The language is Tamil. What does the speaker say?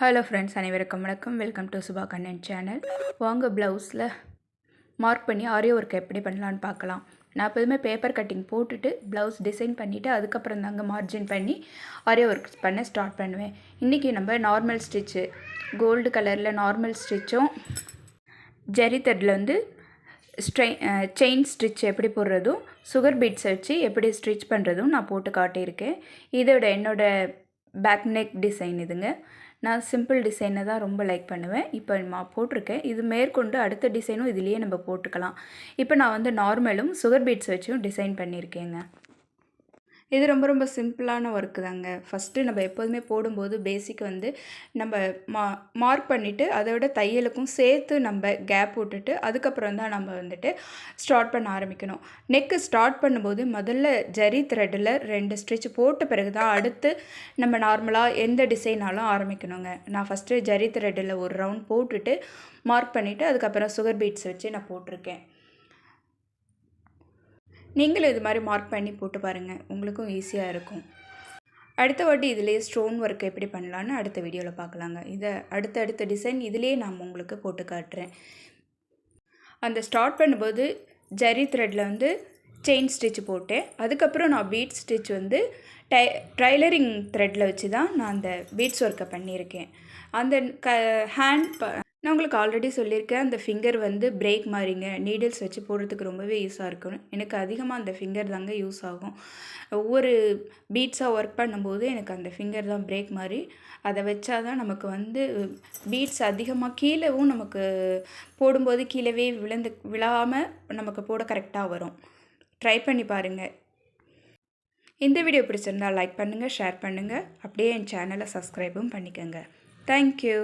ஹலோ ஃப்ரெண்ட்ஸ் அனைவருக்கும் வணக்கம். Welcome to Subha Kannan channel வாங்க ப்ளவுஸில் மார்க் பண்ணி ஆரிய ஒர்க் எப்படி பண்ணலான்னு பார்க்கலாம். நான் எப்போதுமே பேப்பர் கட்டிங் போட்டுட்டு ப்ளவுஸ் டிசைன் பண்ணிவிட்டு அதுக்கப்புறம் தாங்க மார்ஜின் பண்ணி ஆரிய ஒர்க் பண்ண ஸ்டார்ட் பண்ணுவேன். இன்றைக்கி நம்ம நார்மல் ஸ்டிச்சு கோல்டு கலரில் நார்மல் ஸ்டிச்சும் ஜெரி தட்டில் வந்து ஸ்ட்ரை செயின் ஸ்டிச் எப்படி போடுறதும் சுகர் பீட்ஸ் வச்சு எப்படி ஸ்டிச் பண்ணுறதும் நான் போட்டு காட்டியிருக்கேன். இதோட என்னோடய பேக் நெக் டிசைன் இதுங்க. நான் சிம்பிள் டிசைனை தான் ரொம்ப லைக் பண்ணுவேன். இப்போ நான் போட்டிருக்கேன். இது மேற்கொண்டு அடுத்த டிசைனும் இதுலேயே நம்ம போட்டுக்கலாம். இப்போ நான் வந்து நார்மலும் சுகர் பீட்ஸ் வச்சும் டிசைன் பண்ணியிருக்கேங்க. இது ரொம்ப ரொம்ப சிம்பிளான ஒர்க்கு தாங்க. ஃபஸ்ட்டு நம்ம எப்போதுமே போடும்போது பேசிக் வந்து நம்ம மா மார்க் பண்ணிவிட்டு அதை விட தையலுக்கும் சேர்த்து நம்ம கேப் விட்டுட்டு அதுக்கப்புறம் தான் நம்ம வந்துட்டு ஸ்டார்ட் பண்ண ஆரம்பிக்கணும். நெக்கு ஸ்டார்ட் பண்ணும்போது முதல்ல ஜரி த்ரெட்டில் ரெண்டு ஸ்டிச் போட்ட பிறகு தான் அடுத்து நம்ம நார்மலாக எந்த டிசைனாலும் ஆரம்பிக்கணுங்க. நான் ஃபஸ்ட்டு ஜரி த்ரெட்டில் ஒரு ரவுண்ட் போட்டுட்டு மார்க் பண்ணிவிட்டு அதுக்கப்புறம் சுகர் பீட்ஸ் வச்சு நான் போட்டிருக்கேன். நீங்களும் இது மாதிரி மார்க் பண்ணி போட்டு பாருங்கள் உங்களுக்கும் ஈஸியாக இருக்கும். அடுத்த வாட்டி இதிலேயே ஸ்டோன் ஒர்க் எப்படி பண்ணலான்னு அடுத்த வீடியோவில் பார்க்கலாங்க. இதை அடுத்த அடுத்த டிசைன் இதிலே நான் உங்களுக்கு போட்டு காட்டுறேன். அந்த ஸ்டார்ட் பண்ணும்போது ஜரி த்ரெட்டில் வந்து செயின் ஸ்டிச் போட்டேன். அதுக்கப்புறம் நான் பீட் ஸ்டிச் வந்து டை ட்ரைலரிங் த்ரெட்டில் வச்சு தான் நான் அந்த பீட்ஸ் ஒர்க்கை பண்ணியிருக்கேன். அந்த க ஹேண்ட் ப நான் உங்களுக்கு ஆல்ரெடி சொல்லியிருக்கேன் அந்த ஃபிங்கர் வந்து பிரேக் மாதிரிங்க நீடில்ஸ் வச்சு போடுறதுக்கு ரொம்பவே யூஸாக இருக்கும். எனக்கு அதிகமாக அந்த ஃபிங்கர் தாங்க யூஸ் ஆகும். ஒவ்வொரு பீட்ஸாக ஒர்க் பண்ணும்போது எனக்கு அந்த ஃபிங்கர் தான் பிரேக் மாதிரி அதை வச்சா தான் நமக்கு வந்து பீட்ஸ் அதிகமாக கீழேவும் நமக்கு போடும்போது கீழவே விழுந்து விழாமல் நமக்கு போட கரெக்டாக வரும். ட்ரை பண்ணி பாருங்கள் இந்த வீடியோ பிடிச்சிருந்தால் லைக் பண்ணுங்கள் ஷேர் பண்ணுங்கள் அப்படியே என் சேனலை சப்ஸ்கிரைபும் பண்ணிக்கோங்க. தேங்க்யூ